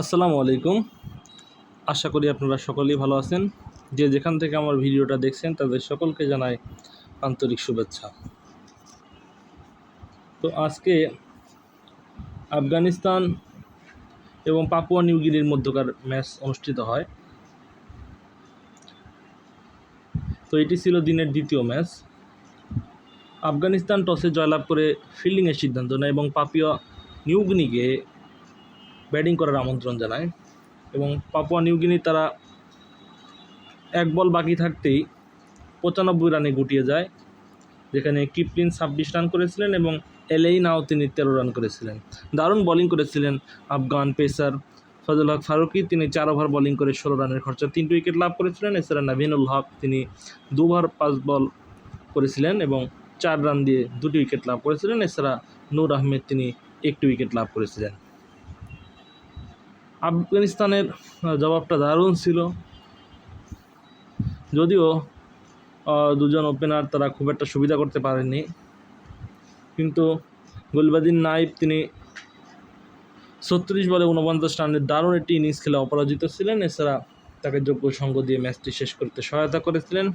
আসসালামু আলাইকুম। আশা করি আপনারা সকলেই ভালো আছেন। যে যেখান থেকে আমার ভিডিওটা দেখছেন, তাদের সকলকে জানাই আন্তরিক শুভেচ্ছা। তো আজকে আফগানিস্তান এবং পাপুয়া নিউগিনির মধ্যকার ম্যাচ অনুষ্ঠিত হয়। তো এটি ছিল দিনের দ্বিতীয় ম্যাচ। আফগানিস্তান টসে জয়লাভ করে ফিল্ডিংয়ের সিদ্ধান্ত নেয় এবং পাপিয়া নিউগিনিকে ব্যাটিং করার আমন্ত্রণ জানায় এবং পাপুয়া নিউগিনি তারা এক বল বাকি থাকতেই পঁচানব্বই রানে গুটিয়ে যায়, যেখানে কিপলিন ছাব্বিশ রান করেছিলেন এবং এলেই নাও তিনি তেরো রান করেছিলেন। দারুণ বোলিং করেছিলেন আফগান পেসার ফজল হক ফারুকি। তিনি চার ওভার বোলিং করে ষোলো রানের খরচা তিনটি উইকেট লাভ করেছিলেন। এছাড়া নাভিনুল হক তিনি দুবার পাঁচ বল করেছিলেন এবং চার রান দিয়ে দুটি উইকেট লাভ করেছিলেন। এছাড়া নূর আহমেদ তিনি একটি উইকেট লাভ করেছিলেন। আফগানিস্তানের জবাবটা দারুণ ছিল। যদিও দুজন ওপেনার তারা খুব একটা সুবিধা করতে পারেননি। কিন্তু গুলবাদিন নাইব তিনি ছত্রিশ বলে উনপঞ্চাশ রানের দারুণ একটি ইনিংস খেলে অপরাজিত ছিলেন। এছাড়া তাকে যোগ্য সঙ্গ দিয়ে ম্যাচটি শেষ করতে সহায়তা করেছিলেন।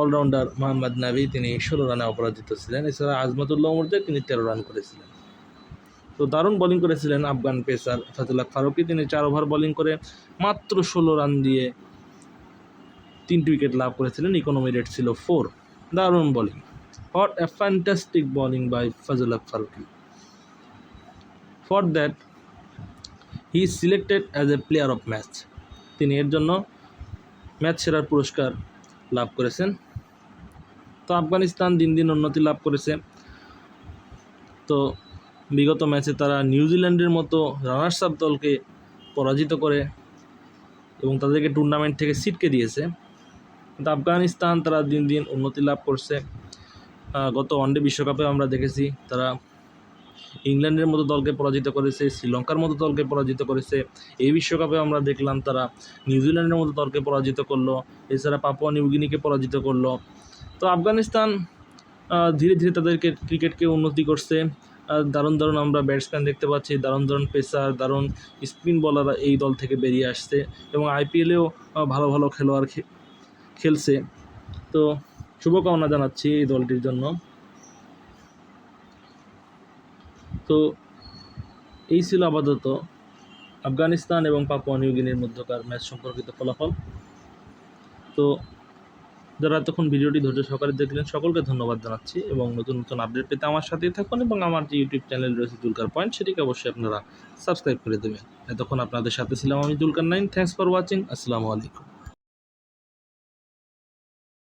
অলরাউন্ডার মোহাম্মদ নাবি তিনি ষোলো রানে অপরাজিত ছিলেন। এছাড়া আজমাতুল্লাহ মুর্জা তিনি তেরো রান করেছিলেন। তো দারুণ বোলিং করেছিলেন আফগান পেসার ফাতুল্লাহ ফারুকি। তিনি চার ওভার বোলিং করে মাত্র ষোলো রান দিয়ে তিনটি উইকেট লাভ করেছিলেন। ইকোনমি রেট ছিল ফোর দারুণ bowling what a fantastic bowling by Fazalullah Farooqi. For that he selected as a player of match তিনি এর জন্য ম্যাচ সেরার পুরস্কার লাভ করেছেন। তো আফগানিস্তান দিন দিন উন্নতি লাভ করেছে। তো বিগত ম্যাচে তারা নিউজিল্যান্ডের মতো রানার্স আপ দলকে পরাজিত করে এবং তাদেরকে টুর্নামেন্ট থেকে সিটকে দিয়েছে। কিন্তু আফগানিস্তান তারা দিন দিন উন্নতি লাভ করছে। গত ওয়ানডে বিশ্বকাপে আমরা দেখেছি তারা ইংল্যান্ডের মতো দলকে পরাজিত করেছে, শ্রীলঙ্কার মতো দলকে পরাজিত করেছে। এই বিশ্বকাপে আমরা দেখলাম তারা নিউজিল্যান্ডের মতো দলকে পরাজিত করল, এছাড়া পাপুয়া নিউগিনিকে পরাজিত করল। তো আফগানিস্তান ধীরে ধীরে তাদেরকে ক্রিকেটকে উন্নতি করছে। দারুণ দারুণ আমরা ব্যাটসম্যান দেখতে পাচ্ছি, দারুণ দারুণ পেসার, দারুণ স্পিন বলাররা এই দল থেকে বেরিয়ে আসছে এবং আইপিএলেও ভালো ভালো খেলোয়াড় খেলছে। তো শুভকামনা জানাচ্ছি এই দলটির জন্য। তো এই ছিল আপাতত আফগানিস্তান এবং পাপুয়া নিউগিনির মধ্যকার ম্যাচ সম্পর্কিত ফলাফল। তো যারা এতক্ষণ ভিডিওটি ধৈর্য সহকারে দেখলেন, সকলকে ধন্যবাদ জানাচ্ছি এবং নতুন নতুন আপডেট পেতে আমার সাথেই থাকুন এবং আমার যে ইউটিউব চ্যানেল রয়েছে দুলকার পয়েন্ট সেটিকে অবশ্যই আপনারা সাবস্ক্রাইব করে দেবেন। এতক্ষণ আপনাদের সাথে ছিলাম আমি দুলকার নাইন। থ্যাংকস ফর ওয়াচিং আসসালামু আলাইকুম।